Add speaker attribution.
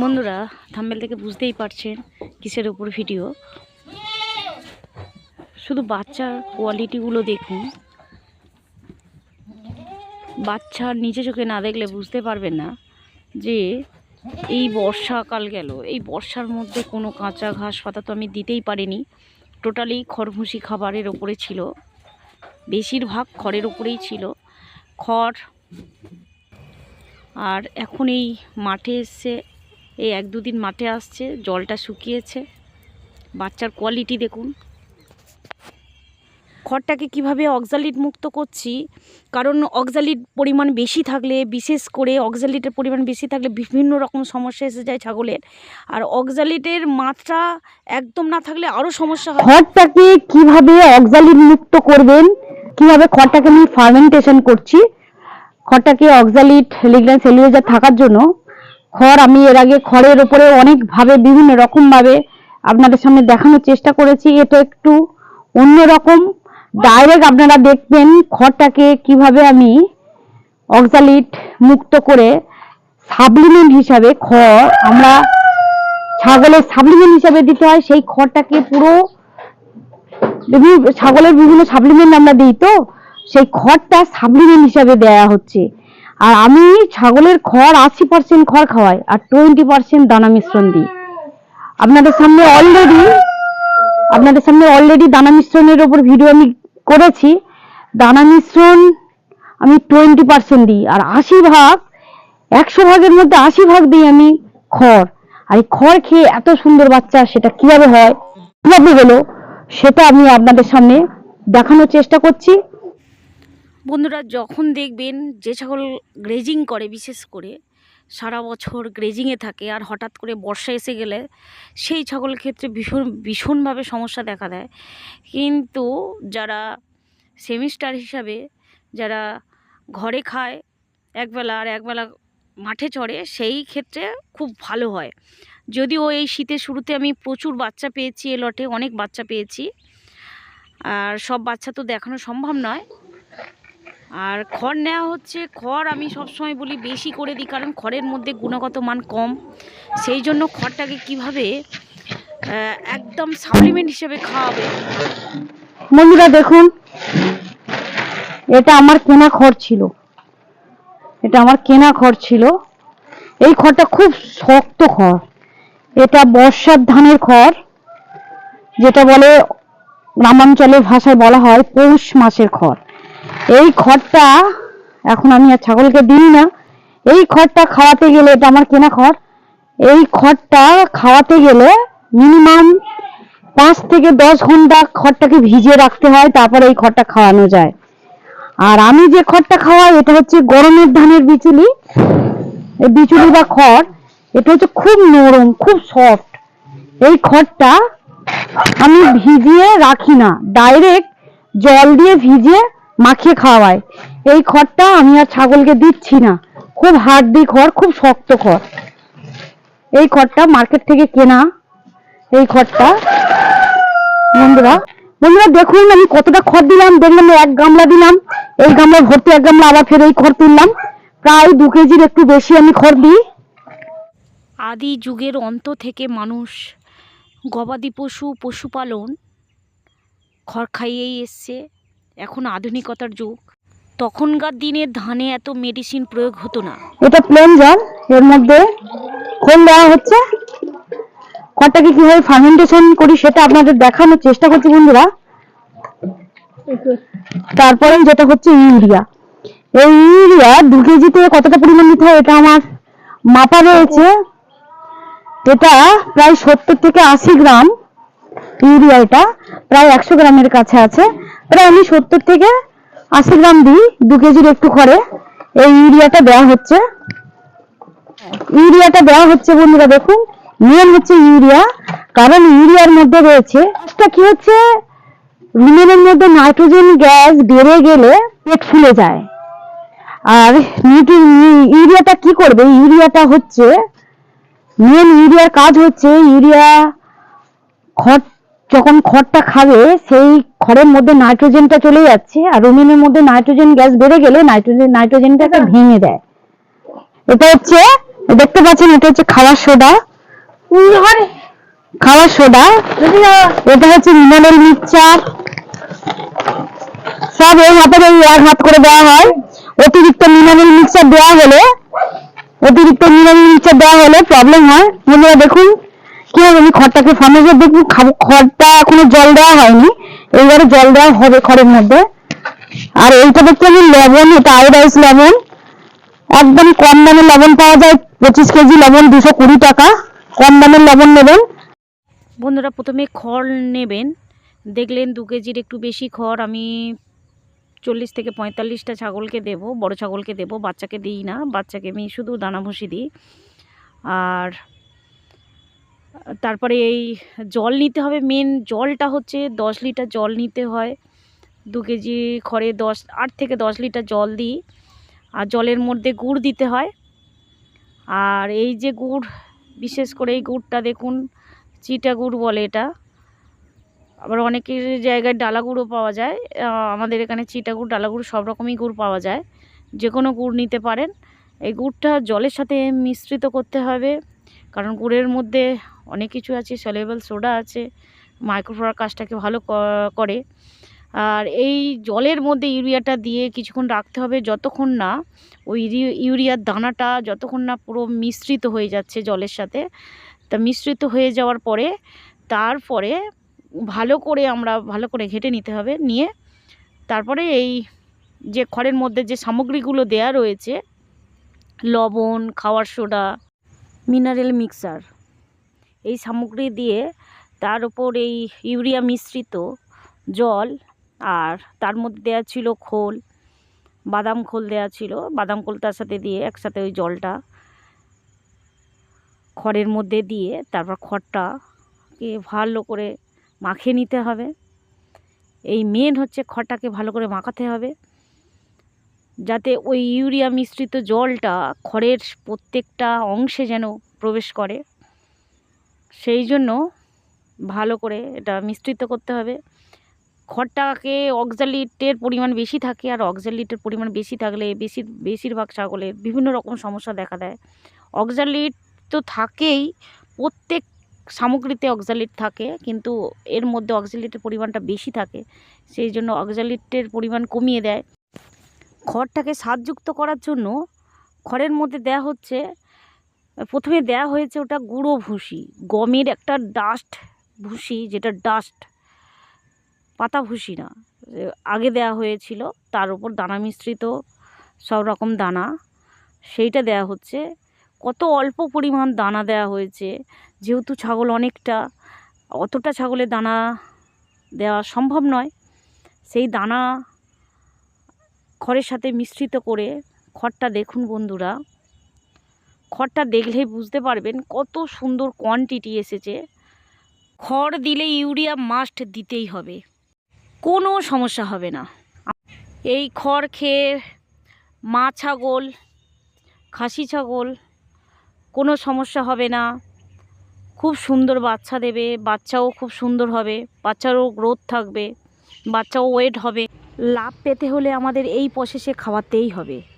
Speaker 1: বন্ধুরা থাম্বেল থেকে বুঝতেই পারছেন কিসের উপর ভিডিও শুধু বাচ্চার কোয়ালিটিগুলো দেখুন। বাচ্চা নিচে চোখে না দেখলে বুঝতে পারবেন না যে এই বর্ষাকাল গেল। এই বর্ষার মধ্যে কোনো কাঁচা ঘাস পাতা তো আমি দিতেই পারিনি। টোটালি খড়ভুসি খাবারের ওপরে ছিল। বেশিরভাগ খড়ের উপরেই ছিল। খড়। আর এখন এই মাঠে এসছে এই এক দুদিন মাঠে আসছে, জলটা শুকিয়েছে। বাচ্চার কোয়ালিটি দেখুন। খড়টাকে কীভাবে অক্সালিট মুক্ত করছি, কারণ অক্সালিট পরিমাণ বেশি থাকলে, বিশেষ করে অক্সালিটের পরিমাণ বেশি থাকলে বিভিন্ন রকম সমস্যা এসে যায় ছাগলের। আর অক্সালিটের মাত্রা একদম না থাকলে আরও সমস্যা হয়।
Speaker 2: খড়টাকে কীভাবে অক্সালিন মুক্ত করবেন, কীভাবে খড়টাকে আমি ফার্মেন্টেশন করছি খড়টাকে অক্সালিট লিগল্যান্ড সেলুলোজার থাকার জন্য খড়, আমি এর আগে খড়ের উপরে অনেকভাবে, বিভিন্ন রকমভাবে আপনাদের সামনে দেখানোর চেষ্টা করেছি। এটা একটু অন্যরকম। ডাইরেক্ট আপনারা দেখবেন খড়টাকে কীভাবে আমি অক্সালিট মুক্ত করে সাপ্লিমেন্ট হিসাবে খড়, আমরা ছাগলের সাপ্লিমেন্ট হিসাবে দিতে হয়, সেই খড়টাকে পুরো ছাগলের বিভিন্ন সাপ্লিমেন্ট আমরা দিই তো, সেই খড়টা সাপ্লিমেন্ট হিসাবে দেয়া হচ্ছে। আর আমি ছাগলের খড় আশি পার্সেন্ট খড় খাওয়াই আর টোয়েন্টি পার্সেন্ট দানা মিশ্রণ দিই। আপনাদের সামনে অলরেডি আপনাদের সামনে অলরেডি দানা মিশ্রণের ওপর ভিডিও আমি করেছি। দানা মিশ্রণ আমি টোয়েন্টি পার্সেন্ট দিই আর আশি ভাগ, একশো ভাগের মধ্যে আশি ভাগ দিই আমি খড়। আর এই খড় খেয়ে এত সুন্দর বাচ্চা, সেটা কীভাবে হয়? কীভাবে হলো? সেটা আমি আপনাদের সামনে দেখানোর চেষ্টা করছি।
Speaker 1: বন্ধুরা, যখন দেখবেন যে ছাগল গ্রেজিং করে, বিশেষ করে সারা বছর গ্রেজিংয়ে থাকে আর হঠাৎ করে বর্ষা এসে গেলে সেই ছাগল ক্ষেত্রে ভীষণ, ভীষণভাবে সমস্যা দেখা দেয়। কিন্তু যারা সেমিস্টার হিসাবে যারা ঘরে খায়, একবেলা আর একবেলা মাঠে চড়ে, সেই ক্ষেত্রে খুব ভালো হয়। যদিও এই শীতের শুরুতে আমি প্রচুর বাচ্চা পেয়েছি এ লটে, অনেক বাচ্চা পেয়েছি। আর সব বাচ্চা তো দেখানো সম্ভব নয়। আর খড় নেওয়া হচ্ছে, খড় আমি সবসময় বলি বেশি করে দিই, কারণ খড়ের মধ্যে গুণগত মান কম। সেই জন্য খড়টাকে কীভাবে একদম সাপ্লিমেন্ট হিসেবে খাওয়াবে।
Speaker 2: বন্ধুরা দেখুন, এটা আমার কেনা খড় ছিল। এটা আমার কেনা খড় ছিল। এই খড়টা খুব শক্ত খড়। এটা বর্ষার ধানের খড়, যেটা বলে গ্রামাঞ্চলের ভাষায় বলা হয় পৌষ মাসের খড়। এই খড়টা, এখন আমি আর ছাগলকে দিই না, এই খড়টা খাওয়াতে গেলে, এটা আমার কেনা খড়, এই খড়টা খাওয়াতে গেলে মিনিমাম পাঁচ থেকে দশ ঘণ্টা খড়টাকে ভিজিয়ে রাখতে হয়, তারপরে এই খড়টা খাওয়ানো যায়। আর আমি যে খড়টা খাওয়াই, এটা হচ্ছে গরমের ধানের বিচুলি। এই বিচুলি বা খড়, এটা হচ্ছে খুব নরম, খুব সফট এই খড়টা আমি ভিজিয়ে রাখি না ডাইরেক্ট জল দিয়ে ভিজিয়ে মাখিয়ে খাওয়ায়। এই খড়টা আমি আর ছাগলকে দিচ্ছি না। খুব হার্ডি খড়, খুব শক্ত খড়। এই খড়টা মার্কেট থেকে কেনা। এই খড়টা, বন্ধুরা বন্ধুরা, দেখুন আমি কতটা খড় দিলাম। দেখলাম এক গামলা দিলাম। এই গামলা ভর্তি এক গামলা আবার ফের এই খড় তুললাম। প্রায় দু কেজির একটু বেশি আমি খড় দিই।
Speaker 1: আদি যুগের অন্ত থেকে মানুষ গবাদি পশু, পশুপালন খড় খাইয়েই এসছে। এখন আধুনিকতার যুগ। তখনকার দিনে ধানে এত মেডিসিন প্রয়োগ হতো না।
Speaker 2: এটা প্লেন জল, এর মধ্যে খোল দেওয়া হচ্ছে। খড়টাকে কীভাবে ফার্মেন্টেশন করি সেটা আপনাদের দেখানোর চেষ্টা করছি বন্ধুরা। তারপরে যেটা হচ্ছে ইউরিয়া। এই ইউরিয়া দু কেজিতে কতটা পরিমাণ নিতে হয় এটা আমার মাপা রয়েছে। এটা প্রায় সত্তর থেকে আশি গ্রাম ইউরিয়া এটা। প্রায় একশো গ্রামের কাছে আছে। আমি সত্তর থেকে আশি গ্রাম দিই, দু কেজির একটু করে। এই ইউরিয়াটা দেওয়া হচ্ছে। ইউরিয়াটা দেওয়া হচ্ছে বন্ধুরা দেখুন মেন হচ্ছে ইউরিয়া। কারণ ইউরিয়ার মধ্যে রয়েছে, একটা কি হচ্ছে? রুমেনের মধ্যে নাইট্রোজেন গ্যাস বেড়ে গেলে পেট ফুলে যায়। আর ইউরিয়াটা কি করবে? ইউরিয়াটা হচ্ছে মেন ইউরিয়ার কাজ হচ্ছে, ইউরিয়া খড় যখন খড়টা খাবে সেই খড়ের মধ্যে নাইট্রোজেনটা চলে যাচ্ছে আর রুমেনের মধ্যে নাইট্রোজেন গ্যাস বেড়ে গেলে নাইট্রোজেন নাইট্রোজেনটাকে ভেঙে দেয়। এটা হচ্ছে দেখতে পাচ্ছেন এটা হচ্ছে খাওয়ার সোডা। খাওয়ার সোডা। এটা হচ্ছে মিনারেল মিক্সচার সব এই হাতের এই এক হাত করে দেওয়া হয়। অতিরিক্ত মিনারেল মিক্সচার দেওয়া হলে অতিরিক্ত মিনারেল মিক্সচার দেওয়া হলে প্রবলেম হয়। বন্ধুরা দেখুন। কি হবে? আমি খড়টাকে ফার্মেসে দেখুন খাব। খড়টা এখনও জল দেওয়া হয়নি। এইবারে জল দেওয়া হবে খড়ের মধ্যে। আর এইটা দেখতে আমি লবণ, এটা আয়োডাইস লবণ। একদম কম দামে লবণ পাওয়া যায়। পঁচিশ কেজি লবণ, দুশো কুড়ি টাকা। কম দামের লবণ নেবেন।
Speaker 1: বন্ধুরা, প্রথমে খড় নেবেন। দেখলেন দু কেজির একটু বেশি খড়। আমি চল্লিশ থেকে পঁয়তাল্লিশটা ছাগলকে দেব। বড় ছাগলকে দেব। বাচ্চাকে দিই না। বাচ্চাকে আমি শুধু দানা ভুসি দিই। আর তারপরে এই জল নিতে হবে মেন জলটা হচ্ছে দশ লিটার জল নিতে হয়। দু কেজি খড়ে দশ, আট থেকে দশ লিটার জল দিই। আর জলের মধ্যে গুড় দিতে হয়। আর এই যে গুড়, বিশেষ করে এই গুড়টা দেখুন, চিটা গুড় বলে এটা। আবার অনেকের জায়গায় ডালা গুঁড়ও পাওয়া যায়। আমাদের এখানে চিটা গুড়, ডালা গুড় সব রকমই গুড় পাওয়া যায়। যে কোনো গুড় নিতে পারেন। এই গুড়টা জলের সাথে মিশ্রিত করতে হবে। কারণ গুড়ের মধ্যে অনেক কিছু আছে সলেবল সোডা আছে মাইক্রোফ্লোরার কাজটাকে ভালো করে। আর এই জলের মধ্যে ইউরিয়াটা দিয়ে কিছুক্ষণ রাখতে হবে, যতক্ষণ না ওই ইউরিয়ার দানাটা যতক্ষণ না পুরো মিশ্রিত হয়ে যাচ্ছে জলের সাথে, তা মিশ্রিত হয়ে যাওয়ার পরে তারপরে ভালো করে আমরা ভালো করে ঘেটে নিতে হবে, নিয়ে তারপরে এই যে খড়ের মধ্যে যে সামগ্রীগুলো দেয়া রয়েছে, লবণ, খাওয়ার সোডা মিনারেল মিক্সার। এই সামগ্রী দিয়ে তার উপর এই ইউরিয়া মিশ্রিত জল আর তার মধ্যে দেওয়া ছিল খোল, বাদাম খোল দেওয়া ছিল। বাদাম খোল তার সাথে দিয়ে একসাথে ওই জলটা খড়ের মধ্যে দিয়ে তারপর খড়টাকে ভালো করে মাখিয়ে নিতে হবে। এই মেন হচ্ছে খড়টাকে ভালো করে মাখাতে হবে। যাতে ওই ইউরিয়া মিশ্রিত জলটা খড়ের প্রত্যেকটা অংশে যেন প্রবেশ করে। সেই জন্য ভালো করে এটা মিশ্রিত করতে হবে। খড়টাকে অক্সালিটের পরিমাণ বেশি থাকে আর অক্সালিটের পরিমাণ বেশি থাকলে বেশি, বেশিরভাগ ছাগলের বিভিন্ন রকম সমস্যা দেখা দেয়। অক্সালিট তো থাকেই, প্রত্যেক সামগ্রীতে অক্সালিট থাকে কিন্তু এর মধ্যে অক্সালিটের পরিমাণটা বেশি থাকে। সেই জন্য অক্সালিটের পরিমাণ কমিয়ে দেয়। খড়টাকে স্বাদযুক্ত করার জন্য খড়ের মধ্যে দেয়া হচ্ছে, প্রথমে দেয়া হয়েছে ওটা গুঁড়ো ভুসি, গমের একটা ডাস্ট ভুসি যেটা ডাস্ট পাতা ভুসি না আগে দেয়া হয়েছিল, তার উপর দানা মিশ্রিত সব রকম দানা, সেইটা দেয়া হচ্ছে। কত অল্প পরিমাণ দানা দেওয়া হয়েছে, যেহেতু ছাগল অনেকটা, অতটা ছাগলের দানা দেওয়া সম্ভব নয়। সেই দানা খড়ের সাথে মিশ্রিত করে খড়টা দেখুন বন্ধুরা। খড়টা দেখলেই বুঝতে পারবেন কত সুন্দর কোয়ান্টিটি এসেছে। খড় দিলে ইউরিয়া মাস্ট দিতেই হবে। কোনো সমস্যা হবে না। এই খড় খেয়ে মা ছাগল, খাসি ছাগল, কোনো সমস্যা হবে না। খুব সুন্দর বাচ্চা দেবে, বাচ্চাও খুব সুন্দর হবে, বাচ্চারও গ্রোথ থাকবে, বাচ্চাও ওয়েট হবে। লাভ পেতে হলে আমাদের এই প্রসেসে খাওয়াতেই হবে।